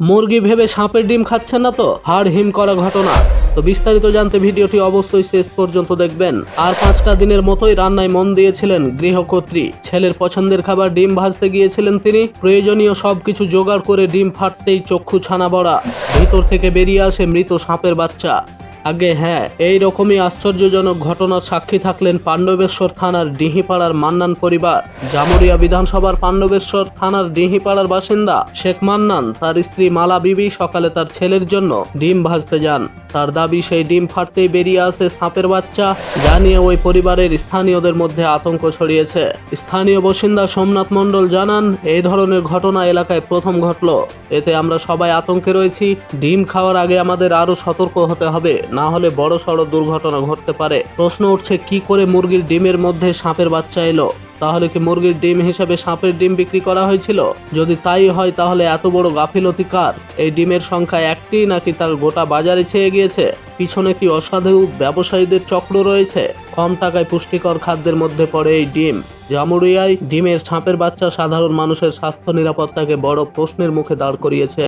মুরগি ভেবে সাপের ডিম খাচ্ছেন না তো? হাড় হিম করা ঘটনা। তো বিস্তারিত জানতে ভিডিওটি অবশ্যই শেষ পর্যন্ত দেখবেন। আর পাঁচটা দিনের মতোই রান্নায় মন দিয়েছিলেন গৃহকর্ত্রী। ছেলের পছন্দের খাবার ডিম ভাজতে গিয়েছিলেন তিনি। প্রয়োজনীয় সবকিছু জোগাড় করে ডিম ফাটতেই চক্ষু ছানা বড়া ভিতর থেকে বেরিয়ে আসে মৃত সাপের বাচ্চা। আগে হ্যাঁ এই রকমই আশ্চর্যজনক ঘটনার সাক্ষী থাকলেন পাণ্ডবেশ্বর থানার ডিহিপাড়ার মান্নান পরিবার। জামুরিয়া বিধানসভার পাণ্ডবেশ্বর থানার ডিহিপাড়ার বাসিন্দা শেখ মান্নান, তার স্ত্রী মালা বিবি সকালে তার ছেলের জন্য ডিম ভাজতে যান। তার দাবি, সেই ডিম ফাটতেই বেরিয়ে আসে সাপের বাচ্চা। যা নিয়ে ওই পরিবারের স্থানীয়দের মধ্যে আতঙ্ক ছড়িয়েছে। স্থানীয় বাসিন্দা সোমনাথ মণ্ডল জানান, এই ধরনের ঘটনা এলাকায় প্রথম ঘটল। এতে আমরা সবাই আতঙ্কে রয়েছি। ডিম খাওয়ার আগে আমাদের আরও সতর্ক হতে হবে। না হলে বড় সড় দুর্ঘটনা ঘটতে পারে। প্রশ্ন উঠছে, কি করে মুরগির ডিমের মধ্যে সাপের বাচ্চা এলো? তাহলে কি মুরগির ডিম হিসেবে সাপের ডিম বিক্রি করা হয়েছিল? যদি তাই হয়, তাহলে এত বড় গাফিলতি কার? এই ডিমের সংখ্যা একটি নাকি তার গোটা বাজারে ছেয়ে গিয়েছে? পিছনে কি অসাধু ব্যবসায়ীদের চক্র রয়েছে? কম টাকায় পুষ্টিকর খাদ্যের মধ্যে পড়ে এই ডিম। জামুরিয়ায় ডিমের সাপের বাচ্চা সাধারণ মানুষের স্বাস্থ্য নিরাপত্তাকে বড় প্রশ্নের মুখে দাঁড় করিয়েছে।